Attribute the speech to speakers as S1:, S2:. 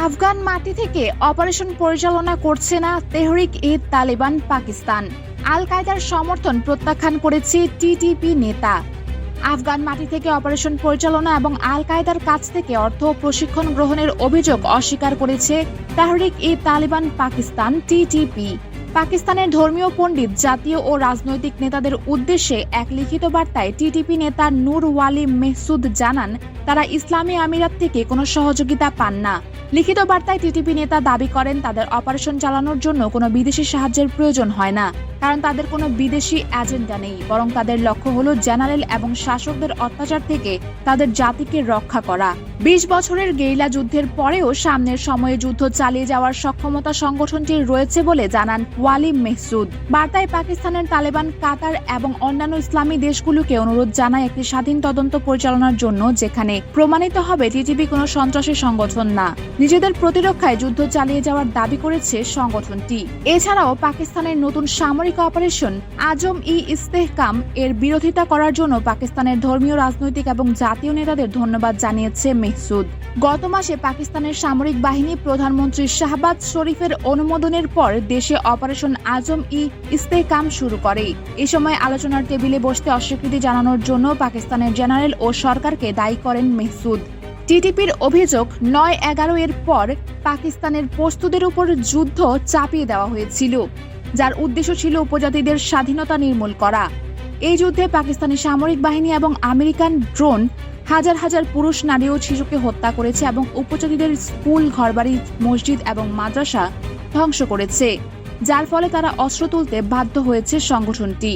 S1: আফগান মাটি থেকে অপারেশন পরিচালনা করছে না তেহরিক ই তালিবান পাকিস্তান। আল কায়দার সমর্থন প্রত্যাখ্যান করেছে টিটিপি নেতা। আফগান মাটি থেকে অপারেশন পরিচালনা এবং আল কায়দার কাছ থেকে অর্থ প্রশিক্ষণ গ্রহণের অভিযোগ অস্বীকার করেছে তাহরিক ই তালিবান পাকিস্তান টিটিপি। পাকিস্তানের ধর্মীয় পণ্ডিত, জাতীয় ও রাজনৈতিক নেতাদের উদ্দেশ্যে এক লিখিত বার্তায় টিটিপি নেতা নূর ওয়ালি মেহসুদ জানান তারা ইসলামী আমিরাত থেকে কোনো সহযোগিতা পান না। লিখিত বার্তায় টিটিপি নেতা দাবি করেন, তাদের অপারেশন চালানোর জন্য কোনো বিদেশি সাহায্যের প্রয়োজন হয় না, কারণ তাদের কোনো বিদেশি এজেন্ডা নেই, বরং তাদের লক্ষ্য হলো জেনারেল এবং শাসকদের অত্যাচার থেকে তাদের জাতিকে রক্ষা করা। বিশ বছরের গেইলা যুদ্ধের পরেও সামনের সময়ে যুদ্ধ চালিয়ে যাওয়ার সক্ষমতা সংগঠনটির রয়েছে বলে জানান ওয়ালি মেহসুদ। বার্তায় পাকিস্তানের তালেবান, কাতার এবং অন্যান্য ইসলামী দেশগুলোকে অনুরোধ জানায় একটি স্বাধীন তদন্ত পরিচালনার জন্য, যেখানে প্রমাণিত হবে টিটিপি কোনো সন্ত্রাসী সংগঠন না। নিজেদের প্রতিরক্ষায় যুদ্ধ চালিয়ে যাওয়ার দাবি করেছে সংগঠনটি। এছাড়াও পাকিস্তানের নতুন সামরিক অপারেশন আজম ই ইস্তেহকাম এর বিরোধিতা করার জন্য পাকিস্তানের ধর্মীয়, রাজনৈতিক এবং জাতীয় নেতাদের ধন্যবাদ জানিয়েছে মেহসুদ। গত মাসে পাকিস্তানের সামরিক বাহিনী প্রধানমন্ত্রী শাহবাজ শরীফের অনুমোদনের পর দেশে অপারেশন আজম ই ইস্তেহকাম শুরু করে। এ সময় আলোচনার টেবিলে বসতে অস্বীকৃতি জানানোর জন্য পাকিস্তানের জেনারেল ও সরকারকে দায়ী করেন মেহসুদ টিটিপির অভিযোগ, নয় এগারো এর পর পাকিস্তানের প্রস্তুতের উপর যুদ্ধ চাপিয়ে দেওয়া হয়েছিল, যার উদ্দেশ্য ছিল উপজাতিদের স্বাধীনতা নির্মূল করা। এই যুদ্ধে পাকিস্তানি সামরিক বাহিনী এবং আমেরিকান ড্রোন হাজার হাজার পুরুষ, নারী ও শিশুকে হত্যা করেছে এবং উপজাতিদের স্কুল, ঘরবাড়ি, মসজিদ এবং মাদ্রাসা ধ্বংস করেছে, যার ফলে তারা অস্ত্র তুলতে বাধ্য হয়েছে সংগঠনটি।